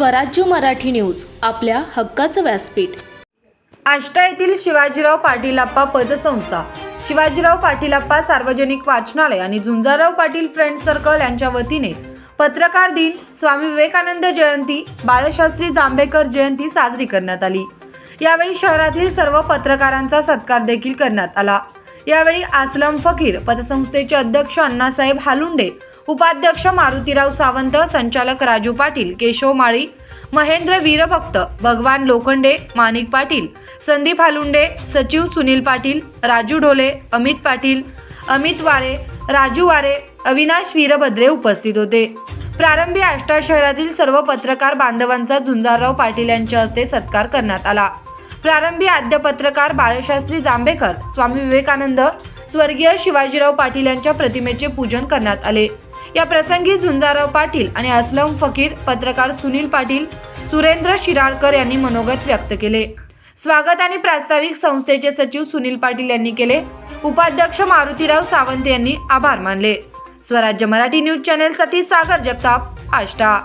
स्वराज्य मराठी न्यूज आपल्या हक्काचं व्यासपीठ. आष्टा येथील शिवाजीराव पाटीलप्पा पतसंस्था शिवाजीराव पाटीलप्पा सार्वजनिक वाचनालय आणि झुंजाराव पाटील फ्रेंड सर्कल यांच्या वतीने पत्रकार दिन स्वामी विवेकानंद जयंती बाळशास्त्री जांभेकर जयंती साजरी करण्यात आली. यावेळी शहरातील सर्व पत्रकारांचा सत्कार देखील करण्यात आला. यावेळी आसलम फकीर पतसंस्थेचे अध्यक्ष अण्णासाहेब हालुंडे उपाध्यक्ष मारुतीराव सावंत संचालक राजू पाटील केशव माळी महेंद्र वीरभक्त भगवान लोखंडे माणिक पाटील संदीप हालुंडे सचिव सुनील पाटील राजू ढोले अमित पाटील अमित वारे राजू वारे अविनाश वीरभद्रे उपस्थित होते. प्रारंभी आष्टा शहरातील सर्व पत्रकार बांधवांचा झुंजारराव पाटील यांच्या हस्ते सत्कार करण्यात आला. प्रारंभी आद्य पत्रकार बाळशास्त्री जांभेकर स्वामी विवेकानंद स्वर्गीय शिवाजीराव पाटील यांच्या प्रतिमेचे पूजन करण्यात आले. या प्रसंगी झुंजाराव पाटील आणि असलम फकीर पत्रकार सुनील पाटील सुरेंद्र शिराळकर यांनी मनोगत व्यक्त केले. स्वागत आणि प्रास्ताविक संस्थेचे सचिव सुनील पाटील यांनी केले. उपाध्यक्ष मारुतीराव सावंत यांनी आभार मानले. स्वराज्य मराठी न्यूज चॅनेलसाठी सागर जगताप आष्टा.